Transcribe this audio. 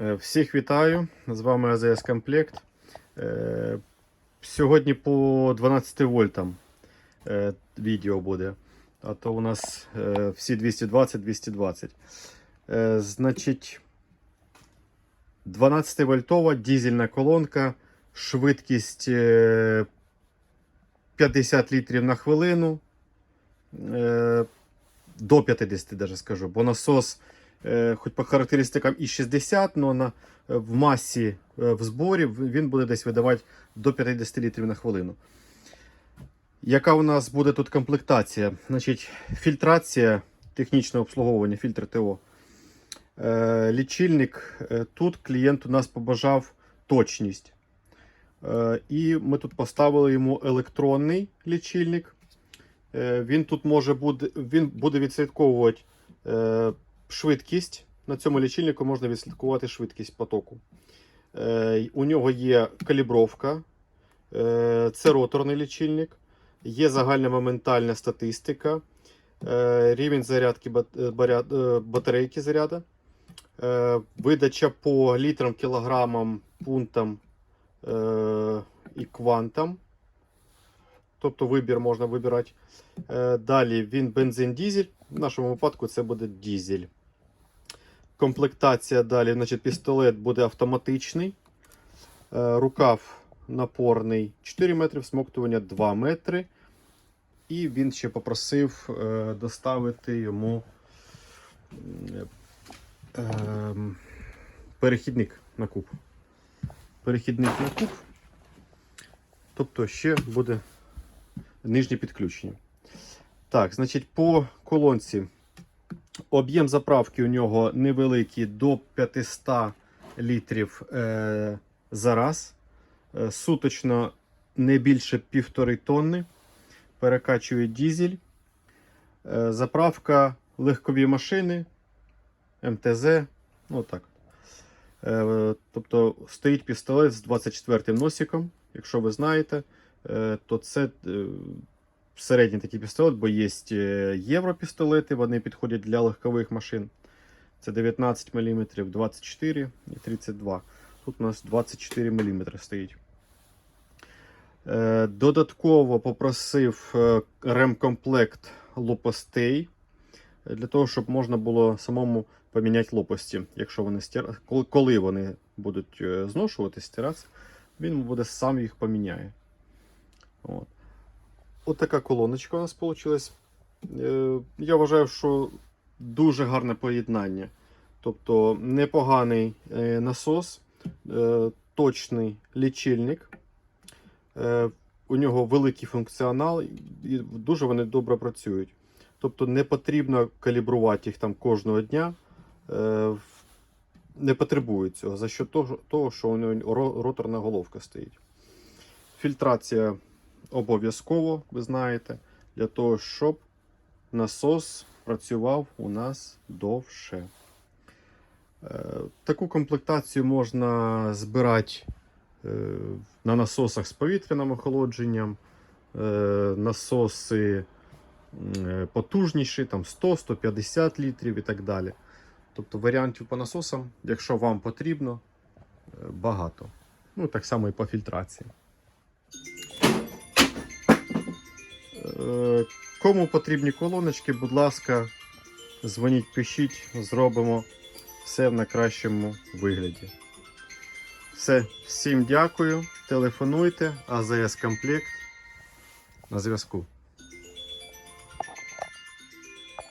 Е, Всіх вітаю! З вами АЗС Комплект. Е, Сьогодні по 12 вольтам е, відео буде. А то у нас всі 220-220. Е, Значить, 12 вольтова дізельна колонка, швидкість е, 50 літрів на хвилину. До 50 даже скажу, бо насос хоч по характеристикам і 60, але на, в масі е, в зборі він буде десь видавати до 50 літрів на хвилину. Яка у нас буде тут комплектація? Значить, фільтрація, технічне обслуговування, фільтр ТО. Е, лічильник. Е, тут клієнт у нас побажав точність. Е, і ми тут поставили йому електронний лічильник. Е, він тут може буде, він буде відслідковувати е, швидкість. На цьому лічильнику можна відслідкувати швидкість потоку. Е, у нього є калібровка, е, це роторний лічильник, є загальна моментальна статистика, е, рівень зарядки батарейки заряду, видача по літрам, кілограмам, пунктам і квантам. Тобто вибір можна вибирати. Далі він бензин-дізель. В нашому випадку це буде дізель. Комплектація далі, значить, пістолет буде автоматичний. Е, Рукав напорний 4 метри, всмоктування 2 метри. І він ще попросив е, доставити йому ем, перехідник на куб. Перехідник на куб. Тобто ще буде нижнє підключення. Так, значить, по колонці об'єм заправки у нього невеликий до 500 літрів е, за раз. Е, суточно не більше півтори тонни. Перекачує дізель. Е, заправка легкові машини, МТЗ. Ну так. Е, тобто стоїть пістолет з 24 носиком. Якщо ви знаєте, е, то це е, середній такий пістолет, бо є е, європістолети, вони підходять для легкових машин. Це 19 мм, 24 і 32. Тут у нас 24 мм стоїть. Е, Додатково попросив е, ремкомплект лопастей для того, щоб можна було самому поміняти лопасті, якщо вони стир... коли- вони будуть е, зношувати, стиратися, він буде сам їх поміняє. От. От колоночка у нас вийшла. Я вважаю, що дуже гарне поєднання. Тобто непоганий е, насос, е, точний лічильник. Е, У нього великий функціонал і дуже вони добре працюють. Тобто не потрібно калібрувати їх там кожного дня. Е, Не потребують цього за що того, що у нього роторна головка стоїть. Фільтрація обов'язково, ви знаєте, для того, щоб насос працював у нас довше. Е, Таку комплектацію можна збирати е, на насосах з повітряним охолодженням, е, насоси потужніші, там 100-150 літрів і так далі. Тобто варіантів по насосам, якщо вам потрібно, багато. Ну, так само і по фільтрації. Кому потрібні колоночки, будь ласка, дзвоніть, пишіть, зробимо все в найкращому вигляді. Все, всім дякую. Телефонуйте, АЗС Комплект на зв'язку.